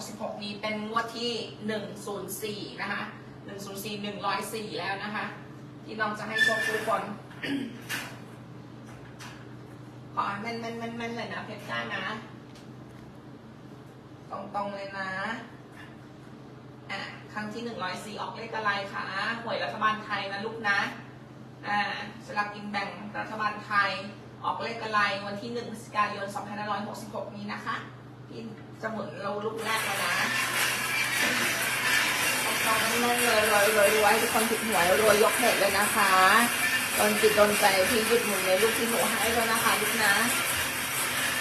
2566 นี้เป็นงวดที่ 104 นะคะ 104 104 แล้วนะคะ ที่น้องจะให้โชคทุกคน ขอให้แม่นม่นม่นม่นเลยนะเพชรจ้านะ ตรงๆเลยนะ อะ ครั้งที่ 104 ออกเลขอะไรคะหวยรัฐบาลไทยนะลูกนะ อ่าสลากกินแบ่งรัฐบาลไทยออกเลขอะไรวันที่1พฤศจิกายน2566 นี้นะคะพี่ จะหมุนเราลูกแรกแล้วนะต้องตองต้องเลยรวยรวยรวยทุกคนถูกหวยรวยยกเหตุเลยนะคะโดนจิตโดนใจพี่หยุดหมุนเลยลูกที่หนูให้แล้วนะคะลูกนะ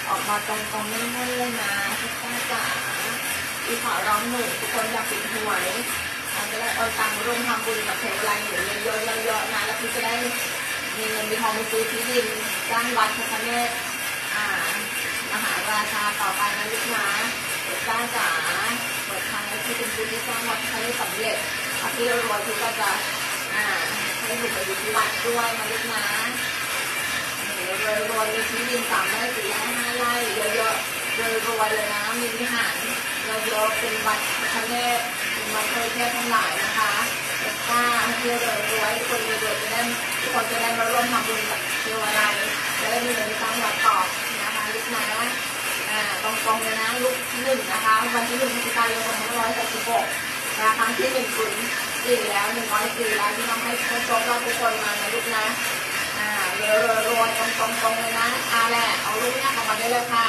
ออกมาตรงตรงแน่นๆเลยนะทุกท่านจ๋าพี่ขอร้องหนูทุกคนอย่าปิดหวยอาจจะได้เอาตังค์ร่วมทำบุญกับเทวไลหนูเยอะๆเยอะๆนะแล้วพี่จะได้มีเงินมีทองไปซื้อที่ดินสร้างวัดพระเนศอ่าม หาราชาต่อไปนะลูกนะเปิดจ้าจ๋าเปิดทางให้พี่เป็นผู้ที่สร้างวัดพระคเนศสำเร็จถ้าพี่รวยพี่ก็จะอ่าให้หนูไปอยู่ที่วัดด้วยนะลูกนะรวยรวยมีที่ดินสามไร่สี่ไร่ห้าไร่เยอะๆรวยรวยเลยนะมีวิหารเยอะเป็นวัดพระเนศเป็นวัดเทพเทพทั้งหลายนะคะแล้วก็ให้รวยรวยทุกคนรวยรวยจะได้ทุกคนจะได้มาร่วมทำบุญกับเทวอะไรจะได้มีเงินสร้างวัดต่อ นะคะลูกอ่าตรงๆเลยนะลูกที่หนึ่งนะคะ วันที่หนึ่งพฤศจิกายนสองพันห้ร้อยหกสิบหกนะครั้งที่หนึ่งศูนย์สี่แล้วหนึ่งร้อยสี่แล้วที่น้องให้โชคเราทุกคนมานะลูกนะอ่าเรือรือรวนตรงตรงตรงเลยนะอาแหละเอาลูกเนี่ยออกมาได้เลยค่ะ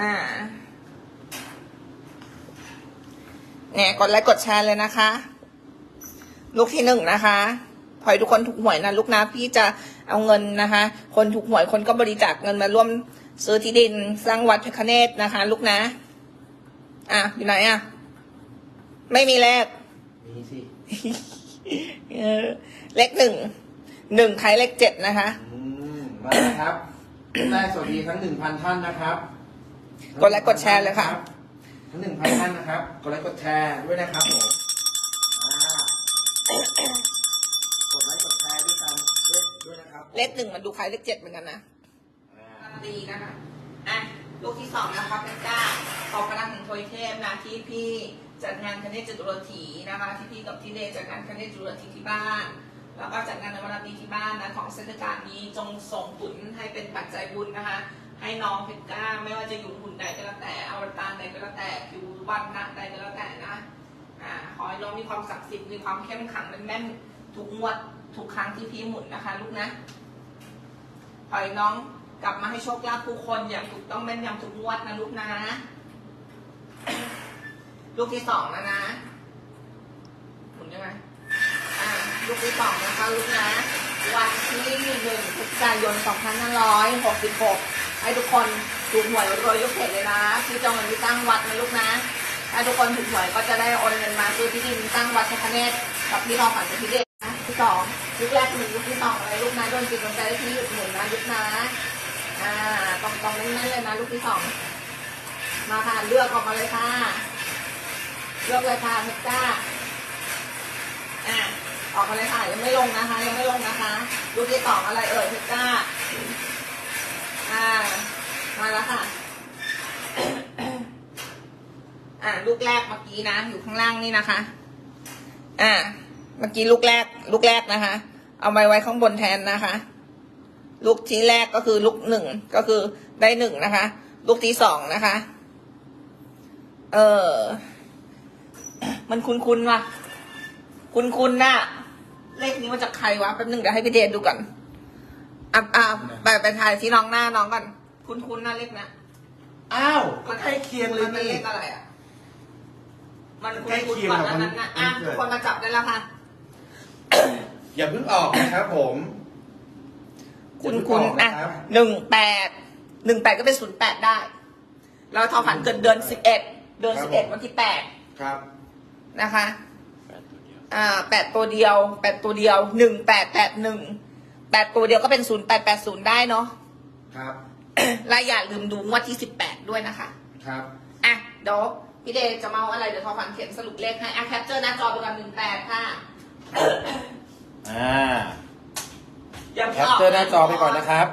อ่าเนี่ยกดไลค์กดแชร์เลยนะคะ ลูกที่หนึ่งนะคะ พอให้ทุกคนถูกหวยนะลูกนะพี่จะเอาเงินนะคะ คนถูกหวยคนก็บริจาคเงินมาร่วมซื้อที่ดินสร้างวัดพระคเนศนะคะ ลูกนะ อะอยู่ไหนอะ ไม่มีแลกมีสิเออเลขหนึ่งหนึ่งใครเลขเจ็ดนะคะอืมมาแล้วครับได้สวัสดีทั้งหนึ่งพันท่านนะครับกดไลค์กดแชร์เลยค่ะทั้งหนึ่งพันท่านนะครับกดไลค์กดแชร์ด้วยนะครับผม เลขหนึ่งมันดูใครเลขเจ็ดเหมือนกันนะดีนะคะอะลูกที่สองนะคะเป็นก้าขอพลังแห่งโทยเทพนะที่พี่จัดงานคเนศจตุรถีนะคะ ที่พี่กับที่เดจัดงานคเนศจตุรถีที่บ้าน แล้วก็จัดงานในวันปีที่บ้านนะของเทศกาลนี้จงส่งผลให้เป็นปัจจัยบุญนะคะ ให้น้องเพชรก้าไม่ว่าจะอยู่หุ่นใดก็แล้วแต่อวตารใดก็แล้วแต่ผิววันนะใดก็แล้วแต่นะอ่าขอให้น้องมีความศักดิ์สิทธิ์มีความเข้มขังแน่นทุกงวดทุกครั้งที่พี่หมุนนะคะ ลูกนะ ขอให้น้องกลับมาให้โชคลาภผู้คนอย่างถูกต้องแม่นยำทุกงวดนะลูกนะ ลูกที่สองแล้วนะหมุนยังไงอ่าลูกที่สองนะคะลูกนะ วันที่หนึ่งพฤศจิกายนสองพันห้าร้อยหกสิบหกให้ทุกคนถูกหวยรวยยกเขตเลยนะที่จองเงินที่ตั้งวัดนะลูกนะถ้าทุกคนถูกหวยก็จะได้โอนเงินมาซื้อที่ดินตั้งวัดพระคเนศกับพี่รองฝันเป็นที่เด็ดนะที่สอง ลูกแรกหนึ่งลูกที่สองอะไรลูกนะโดนจิตโดนใจได้ที่หยุดหมุนนะลูกนะอ่าตรงตรงๆนั่นๆเลยนะลูกที่สองมาค่ะเลือกออกมาเลยค่ะเลือกเลยค่ะเพชรจ้าอ่าออกมาเลยค่ะยังไม่ลงนะคะ ยังไม่ลงนะคะลูกที่สองอะไรเอ่ยเพชรจ้าอ่ามาแล้วค่ะอ่าลูกแรกเมื่อกี้นะอยู่ข้างล่างนี่นะคะอ่า เมื่อกี้ลูกแรก ลูกแรกนะคะ เอาไว้ไว้ข้างบนแทนนะคะ ลูกที่แรกก็คือลูกหนึ่งก็คือได้หนึ่งนะคะ ลูกที่สองนะคะ เออมันคุ้นคุ้นๆว่ะ คุ้นคุ้นๆน่ะ เลขนี้มาจากใครวะแป๊บหนึงเดี๋ยวให้พี่เดชดูก่อนอะอะไปไปถ่ายที่น้องหน้าน้องก่อนคุ้นคุ้นๆนะเลขนะอ้าวก็ใกล้เคียงเลยมันเป็นนี่เลขอะไรอะมันคุ้นใกล้คุ้นเคียงก่อนกับนั้นนะวันอะเกิดทุกคนมาจับได้แล้วค่ะ อย่าเพิ่งออกนะครับผมคุณอย่าคุเพิ่ณงออกอะนะครับหนึ่งแปดหนึ่งแปดก็เป็นศูนย์แปดได้แล้วทอฝันเกิดเดือนสิบเอ็ดเดือนสิบเอ็ดวันที่แปดครับนะคะอ่าแปดตัวเดียวแปดตัวเดียวหนึ่งแปดแปดหนึ่งแปดตัวเดียวก็เป็นศูนย์แปดแปดศูนย์ได้เนาะครับและอย่าลืมดูงวดที่สิบแปดด้วยนะคะ ครับอะเดี๋ยวพี่เดย์จะเมาอะไรเดี๋ยวทอฝันเขียนสรุปเลขให้อะแคปเจอร์หน้าจอไปก่อนหนึ่งแปดค่ะ อ่าอย่าแคปเจอร์หน้าจอไปก่อนนะครับ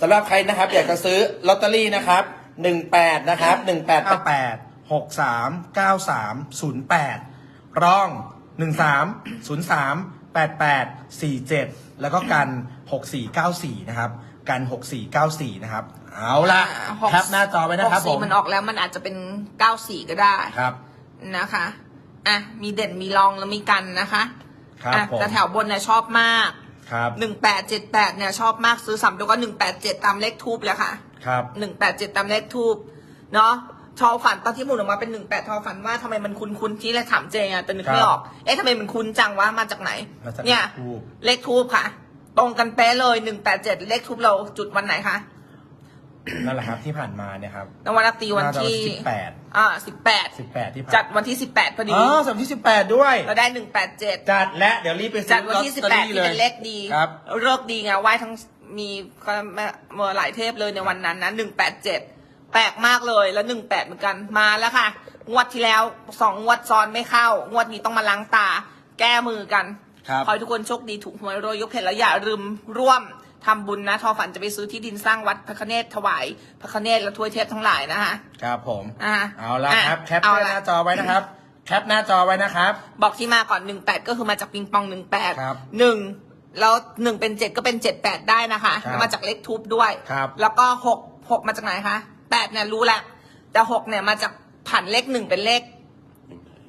สำหรับใครนะครับ อยากจะซื้อลอตเตอรี่นะครับหนึ่งแปดนะครับหนึ่งแปดเก้าแปดหกสามเก้าสามศูนย์แปดร่องหนึ่งสามศูนย์สามแปดแปดสี่เจ็ดแล้วก็กันหกสี่เก้าสี่นะครับ กันหกสี่เก้าสี่นะครับ เอาละอ่าหกแคปหน้าจอไว้นะครับหกผสี่มมันออกแล้วมันอาจจะเป็นเก้าสี่ก็ได้ครับนะคะอะมีเด่นมีรองแล้วมีกันนะคะ ครับอะผม แต่แถวบนเนี่ยชอบมากครับหนึ่งแปดเจ็ดแปดเนี่ยชอบมากซื้อสามตัวก็หนึ่งแปดเจ็ดตามเลขทูบเลยค่ะ ครับหนึ่งแปดเจ็ดตามเลขทูบเนาะทอฝันตอนที่หมุนออกมาเป็นหนึ่งแปดทอฝันว่าทำไมมันคุ้นคุ้นๆที่แรกถามเจงอะแต่นึกไม่ครับออกเอ๊ะทำไมมันคุ้นจังวะมาจากไหน มาจากเนี่ยเลขทูปเลขทูบค่ะ ตรงกันเป๊ะเลยหนึ่งแปดเจ็ดเลขทูบเราจุดวันไหนคะ นั่นแหละครับที่ผ่านมาเนี่ยครับนวันตีวันน่าจะที่สิบแปดอ่าสิบแปดสิบแปดที่ผ่านจัดวันที่สิบแปดพอดีอ๋อสามที่สิบแปดด้วยเราได้หนึ่งแปดเจ็ดจัดและเดี๋ยวรีบไปซื้อจัดวันที่ลสิบอตแปตอดรี่ที่เป็นเลขดีครับเลิกดีไงไหว้ทั้งมีก็เมื่อหลายเทพเลยในวันนั้นนะหนึ่งแปดเจ็ดแปลกมากเลยแล้วหนึ่งแปดเหมือนกันมาแล้วค่ะ งวดที่แล้วสองงวดซ้อนไม่เข้า งวดนี้ต้องมาล้างตา แก้มือกันครับขอให้ทุกคนโชคดีถูกหวยรวยยกเพชรแล้วอย่าลืมร่วม ทำบุญนะทอฝันจะไปซื้อที่ดินสร้างวัดพระคเนศถวายพระคเนศและทวยเทพทั้งหลายนะคะครับผมอ่าเอาละครับแคปเอาหละน้าจอไว้นะครับแคปหน้าจอไว้นะครับ บอกที่มาก่อนหนึ่งแปดก็คือมาจากปิงปองหนึ่งแปดครับหนึ่งแล้วหนึ่งเป็นเจ็ดก็เป็นเจ็ดแปดได้นะคะครับแล้วมาจากเลขทูบด้วยครับแล้วก็หกหกมาจากไหนคะแปดเนี่ยรู้แหละแต่หกเนี่ยมาจากผันเลขหนึ่งเป็นเลข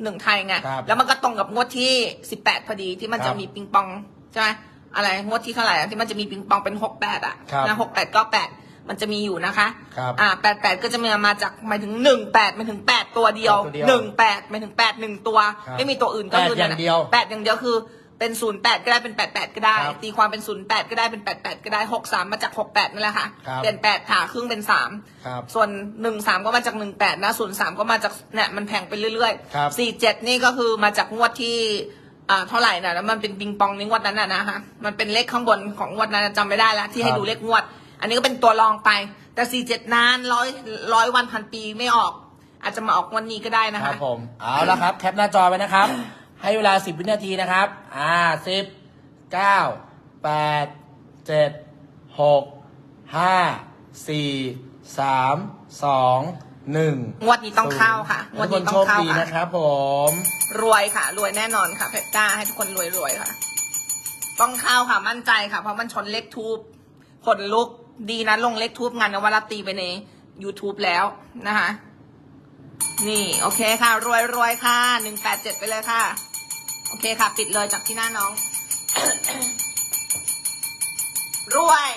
หนึ่งไทยไงครับแล้วมันก็ตรงกับงวดที่สิบแปดพอดีที่มันครัจะบมีปิงปองใช่ไหม อะไรงวดที่เท่าไหร่อะที่มันจะมีปิงปองเป็นหกแปดอะครับนะหกแปดก็แปดมันจะมีอยู่นะคะครับอ่าแปดแปดก็จะมีมาจากหมายถึงหนึ่งแปดหมายถึงแปดตัวเดียวตัวเดียวหนึ่งแปดหมายถึงแปดหนึ่งตัว ครับไม่มีตัวอื่นก็คือแปดอย่างเดียวแปดอย่างเดียวคือเป็นศูนย์แปดก็ได้เป็นแปดแปดก็ได้ ครับตีความเป็นศูนย์แปดก็ได้เป็นแปดแปดก็ได้หกสามมาจากหกแปดนั่นแหละค่ะครับเปลี่ยนแปดผ่าครึ่งเป็นสามครับส่วนหนึ่งสามก็มาจากหนึ่งแปดนะศูนย์สามก็มาจากเนี่ยมันแพงไปเรื่อยครับ สี่เจ็ดนี่ก็คือมาจากงวดที่ อ่าเท่าไหร่นะแล้วมันเป็นปิงปองในงวดนั้นน่ะนะคะมันเป็นเลขข้างบนของงวดนั้นจำไม่ได้แล้วที่ให้ครับ ดูเลขงวด อันนี้ก็เป็นตัวรองไป แต่สี่เจ็ดนานร้อยร้อยวันพันปีไม่ออก อาจจะมาออกวันนี้ก็ได้นะครัคะ บผมเอาละครับ แคปหน้าจอไว้นะครับ ให้เวลา 10 วินาทีนะครับ อ่าสิบเก้าแปดเจ็ด หกห้าสี่สามสองหนึ่งงวดนี้ต้องเข้าค่ะงวดทุกคนี้นต้อโชงคเข้าดีค่ะนะครับ ผม รวยค่ะ รวยแน่นอนค่ะ เพชรจ้าให้ทุกคนรวยรวยๆค่ะ ต้องเข้าค่ะมั่นใจค่ะ เพราะมันชนเลขทูบขนลุกดีนะลงเลขทูบงานนวราตรีไปใน YouTube แล้วนะคะ นี่โอเคค่ะ รวยรวยๆค่ะหนึ่งแปดเจ็ดไปเลยค่ะ โอเคค่ะ ปิดเลยจากที่หน้าน้อง รวย